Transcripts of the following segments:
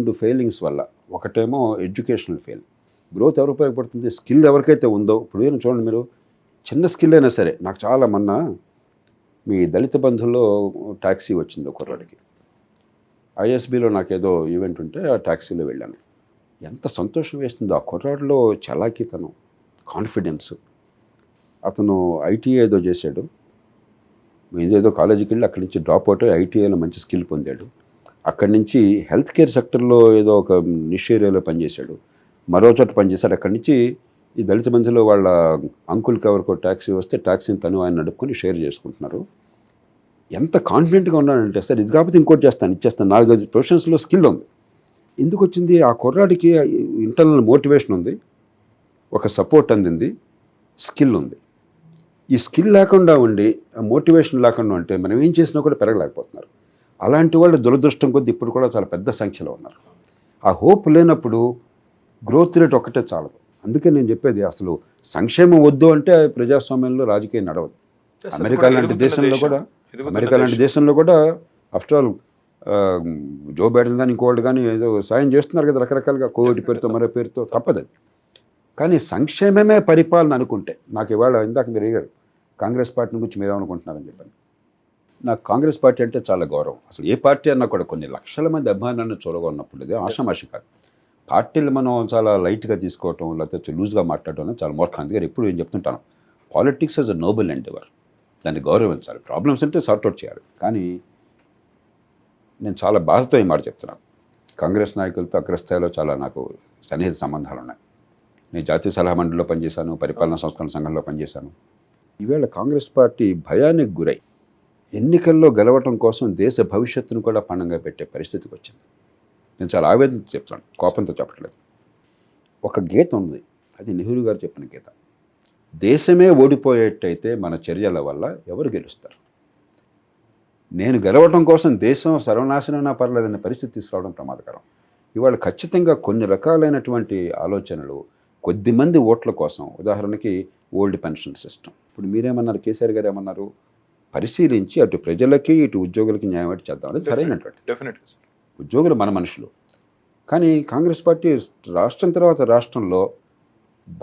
రెండు ఫెయిలింగ్స్ వల్ల. ఒకటేమో ఎడ్యుకేషనల్ ఫెయిల్ గ్రోత్ ఎవరు ఉపయోగపడుతుంది? స్కిల్ ఎవరికైతే ఉందో ఇప్పుడు ఏమైనా చూడండి మీరు? చిన్న స్కిల్ అయినా సరే నాకు చాలా మొన్న మీ దళిత బంధువుల్లో ట్యాక్సీ వచ్చింది ఒకరోడికి ఐఎస్బీలో ఐఎస్బిలో నాకేదో ఈవెంట్ ఉంటే ఆ ట్యాక్సీలో వెళ్ళాను. ఎంత సంతోషం వేస్తుందో ఆ కుర్రాడిలో చలాకీతనం కాన్ఫిడెన్స్ అతను ఐటీఐ ఏదో చేశాడు. ఏదేదో కాలేజీకి వెళ్ళి అక్కడి నుంచి డ్రాప్ అవుట్ ఐటీఐలో మంచి స్కిల్ పొందాడు. అక్కడి నుంచి హెల్త్ కేర్ సెక్టర్లో ఏదో ఒక నిష్ ఏరియాలో పనిచేశాడు. మరో చోట పనిచేశాడు. అక్కడి నుంచి ఈ దళిత బంధులో వాళ్ళ అంకుల్కి ఎవరికో ట్యాక్సీ వస్తే ట్యాక్సీని తను ఆయన నడుపుకొని షేర్ చేసుకుంటున్నారు. ఎంత కాన్ఫిడెంట్గా ఉన్నాడంటే సార్ ఇది కాకపోతే ఇంకోటి చేస్తాను ఇచ్చేస్తాను నాలుగైదు ప్రొఫెషన్స్లో స్కిల్ ఉంది. ఎందుకు వచ్చింది? ఆ కుర్రాడికి ఇంటర్నల్ మోటివేషన్ ఉంది ఒక సపోర్ట్ అందింది స్కిల్ ఉంది. ఈ స్కిల్ లేకుండా ఉండి మోటివేషన్ లేకుండా ఉంటే మనం ఏం చేసినా కూడా పెరగలేకపోతున్నారు. అలాంటి వాళ్ళు దురదృష్టం కొద్దీ ఇప్పుడు కూడా చాలా పెద్ద సంఖ్యలో ఉన్నారు. ఆ హోప్ లేనప్పుడు గ్రోత్ రేట్ ఒక్కటే చాలదు. అందుకే నేను చెప్పేది అసలు సంక్షేమం వద్దు అంటే ప్రజాస్వామ్యంలో రాజకీయం నడవదు. అమెరికా లాంటి దేశంలో దేశం. కూడా అమెరికా లాంటి దేశంలో కూడా ఆఫ్టర్ ఆల్ జో బైడెన్ కానీ ఇంకోటి కానీ ఏదో సాయం చేస్తున్నారు కదా రకరకాలుగా కోవిడ్ పేరుతో మరో పేరుతో తప్పదు. కానీ సంక్షేమమే పరిపాలన అనుకుంటే నాకు ఇవాళ ఇందాక మీరు అడిగారు కాంగ్రెస్ పార్టీ గురించి మీరు ఏమనుకుంటున్నారని చెప్పాను నాకు కాంగ్రెస్ పార్టీ అంటే చాలా గౌరవం. అసలు ఏ పార్టీ అన్నా కూడా కొన్ని లక్షల మంది అభిమానాన్ని చూడగొన్నప్పుడు ఇది ఆషామాషి కాదు. పార్టీలు మనం చాలా లైట్గా తీసుకోవటం లేకపోతే లూజ్గా మాట్లాడటం అనేది చాలా మూర్ఖం. అందుకని ఎప్పుడు ఏం చెప్తుంటాను? Politics is a noble endeavour. దాన్ని గౌరవించాలి. ప్రాబ్లమ్స్ అంటే సార్ట్అవుట్ చేయాలి. కానీ నేను చాలా బాధతో ఈ మాట చెప్తున్నాను. కాంగ్రెస్ నాయకులతో అగ్రస్థాయిలో చాలా నాకు సన్నిహిత సంబంధాలు ఉన్నాయి. నేను జాతీయ సలహా మండలిలో పనిచేశాను పరిపాలనా సంస్కరణ సంఘంలో పనిచేశాను. ఈవేళ కాంగ్రెస్ పార్టీ భయానికి గురై ఎన్నికల్లో గెలవటం కోసం దేశ భవిష్యత్తును కూడా పణంగా పెట్టే పరిస్థితికి వచ్చింది. నేను చాలా ఆవేదన చెప్తాను కోపంతో చెప్పట్లేదు. ఒక గీత ఉంది అది నెహ్రూ గారు చెప్పిన గీత. దేశమే ఓడిపోయేటైతే మన చర్యల వల్ల ఎవరు గెలుస్తారు? నేను గెలవటం కోసం దేశం సర్వనాశనమైనా పర్లేదనే పరిస్థితి తీసుకురావడం ప్రమాదకరం. ఇవాళ ఖచ్చితంగా కొన్ని రకాలైనటువంటి ఆలోచనలు కొద్దిమంది ఓట్ల కోసం ఉదాహరణకి ఓల్డ్ పెన్షన్ సిస్టమ్. ఇప్పుడు మీరేమన్నారు కేసీఆర్ గారు ఏమన్నారు? పరిశీలించి అటు ప్రజలకి ఇటు ఉద్యోగులకి న్యాయం అయితే చేద్దాం అనేది సరైనటువంటి డెఫినెట్గా ఉద్యోగులు మన మనుషులు. కానీ కాంగ్రెస్ పార్టీ రాష్ట్రం తర్వాత రాష్ట్రంలో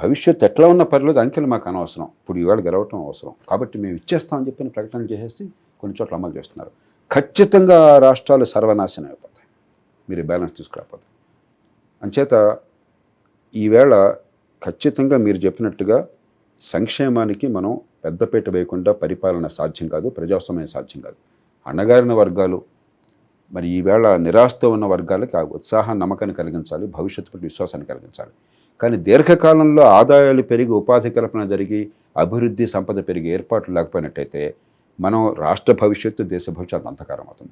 భవిష్యత్తు ఎట్లా ఉన్న పర్లేదు అంకెలు మాకు అనవసరం. ఇప్పుడు ఇవాళ గెలవటం అవసరం. కాబట్టి మేము ఇచ్చేస్తామని చెప్పిన ప్రకటనలు చేసేసి కొన్ని చోట్ల అమలు చేస్తున్నారు. ఖచ్చితంగా రాష్ట్రాలు సర్వనాశనం అయిపోతాయి. మీరు బ్యాలెన్స్ తీసుకురాకపోతే. అంచేత ఈవేళ ఖచ్చితంగా మీరు చెప్పినట్టుగా సంక్షేమానికి మనం పెద్దపీట వేయకుండా పరిపాలన సాధ్యం కాదు ప్రజాస్వామ్యం సాధ్యం కాదు. అణగారిన వర్గాలు మరి ఈవేళ నిరాశతో ఉన్న వర్గాలకి ఆ ఉత్సాహం నమ్మకాన్ని కలిగించాలి భవిష్యత్తు పట్ల విశ్వాసాన్ని కలిగించాలి. కానీ దీర్ఘకాలంలో ఆదాయాలు పెరిగి ఉపాధి కల్పన జరిగి అభివృద్ధి సంపద పెరిగి ఏర్పాట్లు లేకపోయినట్టయితే మనం రాష్ట్ర భవిష్యత్తు దేశ భవిష్యత్తు అంతకారం అవుతుంది.